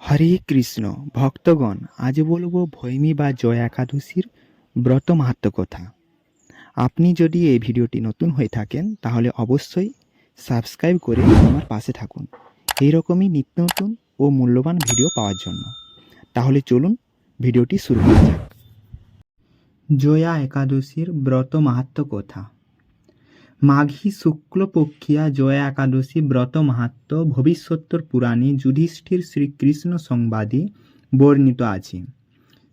হরে কৃষ্ণ, ভক্তগণ, আজ বলব ভৈমী বা জয় একাদশীর ব্রত মাহাত্ম কথা। আপনি যদি এই ভিডিওটি নতুন হয়ে থাকেন, তাহলে অবশ্যই সাবস্ক্রাইব করে আমার পাশে থাকুন। এইরকমই নিত্য নতুন ও মূল্যবান ভিডিও পাওয়ার জন্য। তাহলে চলুন ভিডিওটি শুরু করা যাক। জয়া একাদশীর ব্রত মাহাত্ম কথা। মাঘী শুক্লপক্ষিয়া জয়া একাদশী ব্রত মাহাত্ম ভবিষ্যত্তর পুরাণে যুধিষ্ঠির শ্রীকৃষ্ণ সংবাদে বর্ণিত আছে।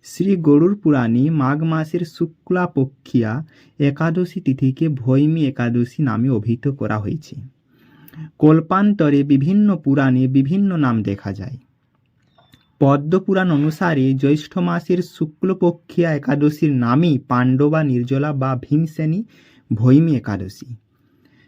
শ্রী গরুর পুরাণে মাঘ মাসের শুক্লা পক্ষিয়া একাদশী তিথিকে ভৈমী একাদশী নামে অভিহিত করা হয়েছে। কল্পান্তরে বিভিন্ন পুরাণে বিভিন্ন নাম দেখা যায়। পদ্মপুরাণ অনুসারে জ্যৈষ্ঠ মাসের শুক্লপক্ষিয়া একাদশীর নামই পাণ্ডবা, নির্জলা বা ভীমসেনী ভৈমী একাদশী।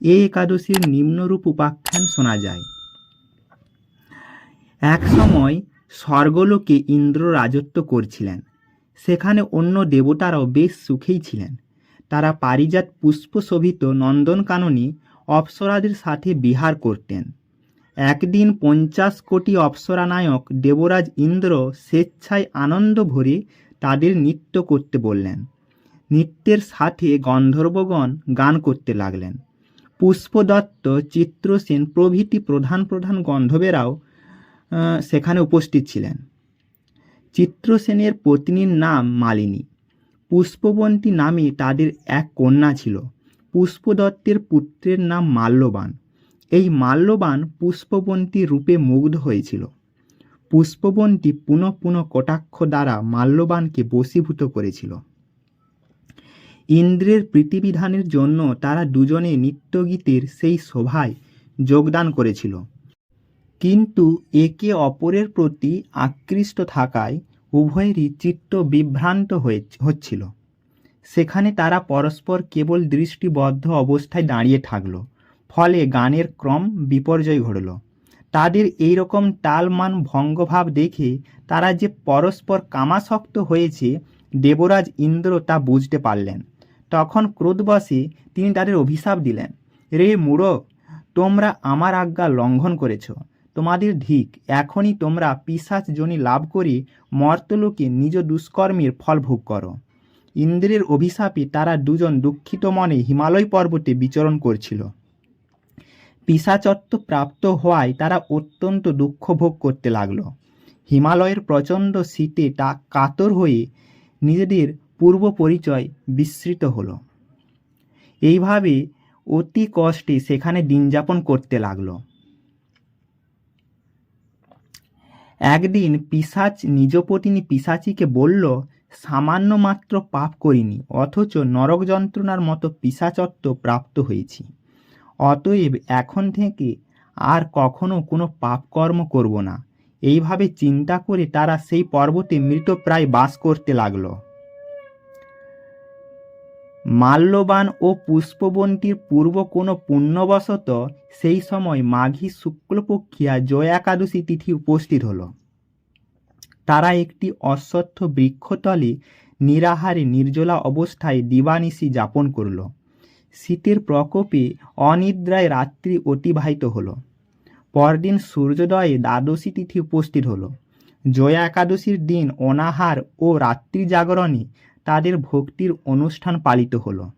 এই একাদশীর নিম্নরূপ উপাখ্যান শোনা যায়। এক সময় স্বর্গলোকে ইন্দ্র রাজত্ব করছিলেন। সেখানে অন্য দেবতারাও বেশ সুখেই ছিলেন। তারা পারিজাত পুষ্পশোভিত নন্দনকাননে অপ্সরাদের সাথে বিহার করতেন। একদিন পঞ্চাশ কোটি অপ্সরানায়ক দেবরাজ ইন্দ্র স্বেচ্ছায় আনন্দ ভরে তাদের নৃত্য করতে বললেন। নৃত্যের সাথে গন্ধর্বগণ গান করতে লাগলেন। পুষ্পদত্ত চিত্রসেন প্রভৃতি প্রধান প্রধান গন্ধবেরাও সেখানে উপস্থিত ছিলেন। চিত্রসেনের পত্নীর নাম মালিনী। পুষ্পবন্তী নামে তাদের এক কন্যা ছিল। পুষ্পদত্তের পুত্রের নাম মাল্যবান। এই মাল্যবান পুষ্পবন্তী রূপে মুগ্ধ হয়েছিল। পুষ্পবন্তী পুনঃ পুনঃ কটাক্ষ দ্বারা মাল্যবানকে বশীভূত করেছিল। ইন্দ্রের প্রীতিবিধানের জন্য তারা দুজনে নৃত্যগীতের সেই সভায় যোগদান করেছিল। কিন্তু একে অপরের প্রতি আকৃষ্ট থাকায় উভয়েরই চিত্ত বিভ্রান্ত হয়ে হচ্ছিল। সেখানে তারা পরস্পর কেবল দৃষ্টিবদ্ধ অবস্থায় দাঁড়িয়ে থাকল, ফলে গানের ক্রম বিপর্যয় ঘটল। তাদের এই রকম টালমান ভঙ্গভাব দেখে তারা যে পরস্পর কামাসক্ত হয়েছে, দেবরাজ ইন্দ্র তা বুঝতে পারলেন। তখন ক্রোধবশে তিনি তাদের অভিশাপ দিলেন। রে মূঢ় তোমরা আমার আজ্ঞা লঙ্ঘন করেছ। তোমাদের ধিক, এখনই তোমরা পিসাচ জনি লাভ করে, মর্তলোকে নিজ দুষ্কর্মের ফল ভোগ করো। ইন্দ্রের অভিশাপে তারা দুজন দুঃখিত মনে হিমালয় পর্বতে বিচরণ করছিল। পিসাচত্ব প্রাপ্ত হওয়ায় তারা অত্যন্ত দুঃখ ভোগ করতে লাগল। হিমালয়ের প্রচণ্ড শীতে তা কাতর হয়ে নিজেদের পূর্ব পরিচয় বিস্মৃত হলো। এইভাবে অতি কষ্টে সেখানে দিনযাপন করতে লাগল। একদিন পিসাচ নিজপতিনী পিসাচিকে বলল, সামান্য মাত্র পাপ করিনি, অথচ নরক যন্ত্রণার মতো পিসাচত্ব প্রাপ্ত হয়েছি। অতএব এখন থেকে আর কখনো কোনো পাপকর্ম করব না। এইভাবে চিন্তা করে তারা সেই পর্বতে মৃতপ্রায় বাস করতে লাগল। মাল্যবান ও পুষ্পবন্তীর পূর্ব কোনো পুণ্যবশত সেই সময় মাঘী শুক্লপক্ষিয়া জয়া একাদশী তিথি উপস্থিত হল। তারা একটি অশ্বত্থ বৃক্ষতলে নিরাহারে নির্জলা অবস্থায় দিবানিশি যাপন করল। শীতের প্রকোপে অনিদ্রায় রাত্রি অতিবাহিত হলো। পরদিন সূর্যোদয়ে দ্বাদশী তিথি উপস্থিত হলো। জয়া একাদশীর দিন অনাহার ও রাত্রি জাগরণে তাদের ভক্তির অনুষ্ঠান পালিত হলো।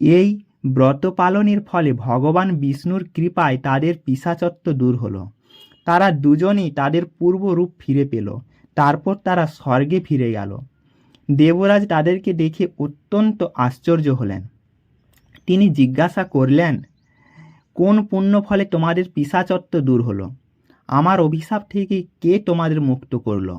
এই ব্রত পালনের ফলে ভগবান বিষ্ণুর কৃপায় তাদের পিসাচত্ব দূর হলো। তারা দুজনেই তাদের পূর্ব রূপ ফিরে পেল। তারপর তারা স্বর্গে ফিরে গেল। দেবরাজ তাদেরকে দেখে অত্যন্ত আশ্চর্য হলেন। তিনি জিজ্ঞাসা করলেন, কোন পুণ্য ফলে তোমাদের পিসাচত্ব দূর হলো? আমার অভিশাপ থেকে কে তোমাদের মুক্ত করল?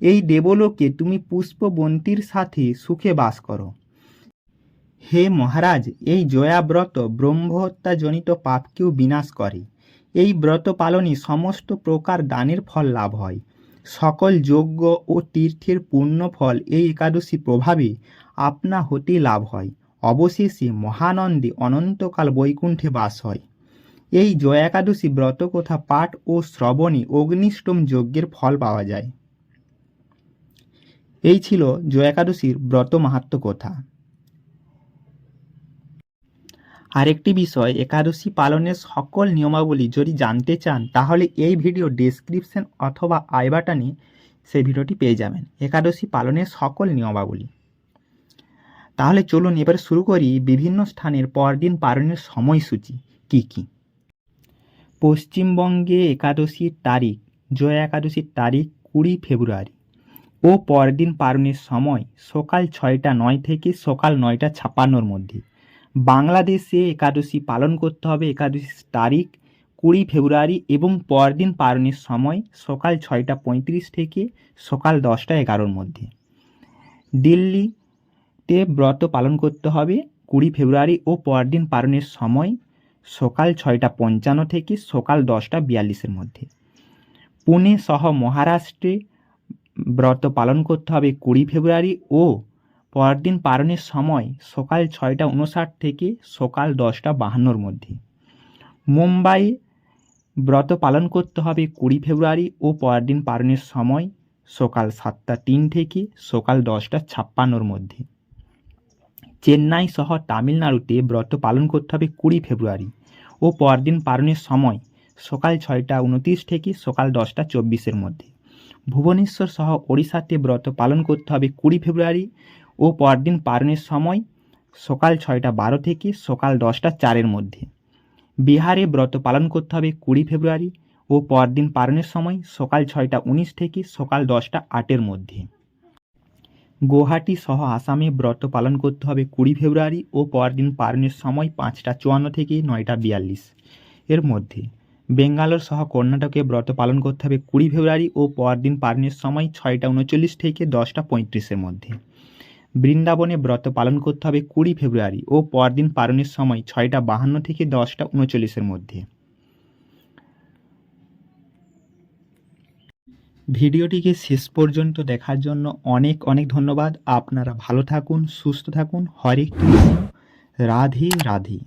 এই দেবলোকে তুমি পুষ্পবন্তীর সাথে সুখে বাস করো। হে মহারাজ, এই জয়াব্রত ব্রহ্মহত্যাজনিত পাপকেও বিনাশ করে। এই ব্রত পালনে সমস্ত প্রকার দানের ফল লাভ হয়। সকল যজ্ঞ ও তীর্থের পূর্ণ ফল এই একাদশী প্রভাবে আপনা হতে লাভ হয়। অবশেষে মহানন্দে অনন্তকাল বৈকুণ্ঠে বাস হয়। এই জয়া একাদশী ব্রত কথা পাঠ ও শ্রবণে অগ্নিষ্টম যজ্ঞের ফল পাওয়া যায়। এই ছিল জয়া একাদশীর ব্রত মাহাত্ম কথা। আরেকটি বিষয়, একাদশী পালনের সকল নিয়মাবলী যদি জানতে চান, তাহলে এই ভিডিও ডেসক্রিপশন অথবা আই বাটনে সেই ভিডিওটি পেয়ে যাবেন। একাদশী পালনের সকল নিয়মাবলী। তাহলে চলুন এবার শুরু করি বিভিন্ন স্থানের পরদিন পালনের সময়সূচি কি কি। পশ্চিমবঙ্গে একাদশীর তারিখ, জয়া একাদশীর তারিখ কুড়ি ফেব্রুয়ারি। ও পরদিন পালনের সময় সকাল ছয়টা নয় থেকে সকাল নয়টা ছাপ্পান্নর মধ্যে। বাংলাদেশে একাদশী পালন করতে হবে একাদশীর তারিখ কুড়ি ফেব্রুয়ারি এবং পরদিন পালনের সময় সকাল ছয়টা পঁয়ত্রিশ থেকে সকাল দশটা এগারোর মধ্যে। দিল্লিতে ব্রত পালন করতে হবে কুড়ি ফেব্রুয়ারি ও পরদিন পালনের সময় সকাল ছয়টা পঞ্চান্ন থেকে সকাল দশটা বিয়াল্লিশের মধ্যে। পুনে সহ মহারাষ্ট্রে ব্রত পালন করতে হবে কুড়ি ফেব্রুয়ারি ও পরদিন পালনের সময় সকাল ছয়টা উনষাট থেকে সকাল দশটা বাহান্নর মধ্যে। মুম্বাই ব্রত পালন করতে হবে কুড়ি ফেব্রুয়ারি ও পরদিন পালনের সময় সকাল সাতটা তিন থেকে সকাল দশটা ছাপ্পান্নর মধ্যে। চেন্নাই সহ তামিলনাড়ুতে ব্রত পালন করতে হবে কুড়ি ফেব্রুয়ারি ও পরদিন পালনের সময় সকাল ছয়টা উনত্রিশ থেকে সকাল দশটা চব্বিশের মধ্যে। ভুবনেশ্বর সহ ওড়িশাতে ব্রত পালন করতে হবে কুড়ি ফেব্রুয়ারি ও পরদিন পালনের সময় সকাল ছয়টা বারো থেকে সকাল দশটা চারের মধ্যে। বিহারে ব্রত পালন করতে হবে কুড়ি ফেব্রুয়ারি ও পরদিন পালনের সময় সকাল ছয়টা উনিশ থেকে সকাল দশটা আটের মধ্যে। গুয়াহাটি সহ আসামে ব্রত পালন করতে হবে কুড়ি ফেব্রুয়ারি ও পরদিন পালনের সময় পাঁচটা চুয়ান্ন থেকে নয়টা বিয়াল্লিশ এর মধ্যে। বেঙ্গালোর সহ কর্ণাটকে ব্রত পালন করতে হবে কুড়ি ফেব্রুয়ারি ও পরদিন পালনের সময় ছয়টা উনচল্লিশ থেকে দশটা পঁয়ত্রিশের মধ্যে। বৃন্দাবনে ব্রত পালন করতে হবে কুড়ি ফেব্রুয়ারি ও পরদিন পালনের সময় ছয়টা বাহান্ন থেকে দশটা উনচল্লিশের মধ্যে। ভিডিওটিকে শেষ পর্যন্ত দেখার জন্য অনেক অনেক ধন্যবাদ। আপনারা ভালো থাকুন, সুস্থ থাকুন। হরে কৃষ্ণ। রাধে রাধে।